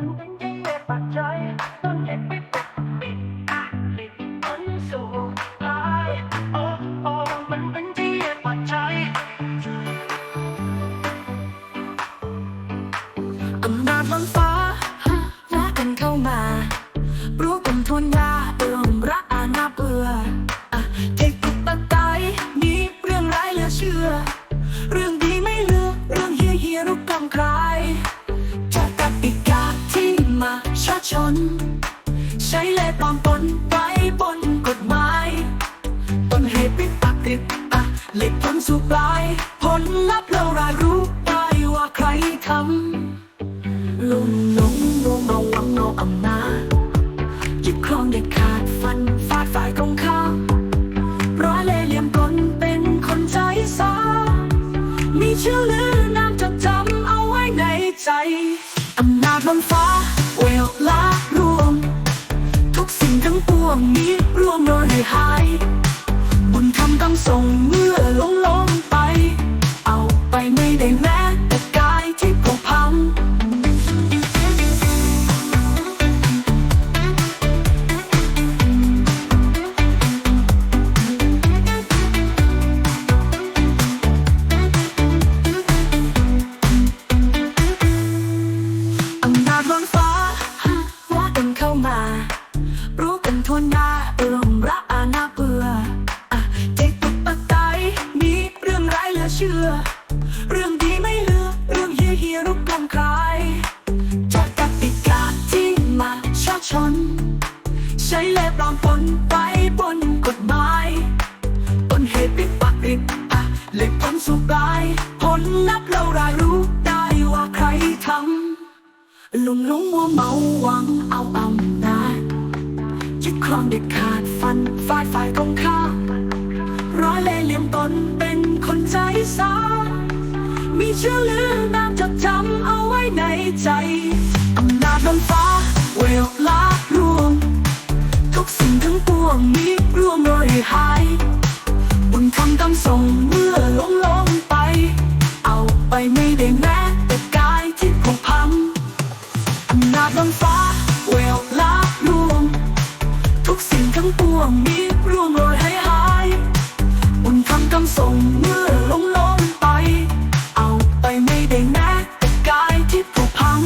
มันเป็นยังไงปัจจัยต้นเหตุไม่ปกปิดอะลิบมันสู่ลายโอ้โอ้มันเป็นที่ปัจจัยอำนาจบนฟ้าและกันเข้ามารู้กันทนยาเอิ่มรักอาณาเบื่ออะเทกุปัตไตยมีเรื่องร้ายเหลือเชื่อ เรื่องดีไม่เลือกเรื่องเฮียเฮียรุกกำใครจาก น ใช้เล่ปลอมปนไว้บนกฎหมายต้นเหตุวิดปฏิดอะเหล็กผลสู่ปลาย ผลลัพธ์เรารายรู้ได้ว่าใครทำลุ่มหลงรวมเอาหวังเอาอำนาจยึดครองเด็ดขาดฟันฟาดฝ่ายตรงข้ามร้อยเล่เหลี่ยมกลเป็นคนใจสามีชื่อลือนามจดจำเอาไว้ในใจอำนาจบนฟ้า สิ่งทั้งปวงมีรวมโดยให้หาย บุญคำต้องส่งเมื่อลงลงไป เอาไปไม่ได้แม้แต่กายที่ผกพังอำนาจบนฟ้าว่ากันเข้ามา นาเอื่อมระอาณาเบื่ออะเทตุปัตไตยมีเรื่องร้ายเหลือเชื่อ เรื่องดีไม่เลือเรื่องเฮียเฮียรุกกำใครจากกติกาที่มาชาชน ใช้เล่ห์ปลอมปนไปบนกฎหมายต้นเหตุปิดปากปิดอะเล็กผลสู่ปลายผลนับเรารายรู้ได้ว่าใครทำลุงลุงมัวเมาหวัง ครองเด็ดขาดฟันฝ่ายฝ่ายตรงข้ามร้อยเล่เหลี่ยมตนเป็นคนใจสามีชื่อลือนามจดจำเอาไว้ในใจอำนาจล้นฟ้าเวลลารวม ทุกสิ่งทั้งปวงมีรวมโดยหายบุญคำต้องส่งเมื่อลงลงไป เอาไปไม่ได้แม้แต่กายที่ผงพันอำนาจล้นฟ้า ป่วงมีร่วงโรยให้หายอุ่นทำกำส่งเมื่อลงล้มไป เอาไปไม่ได้แน่กายที่ผูกพัง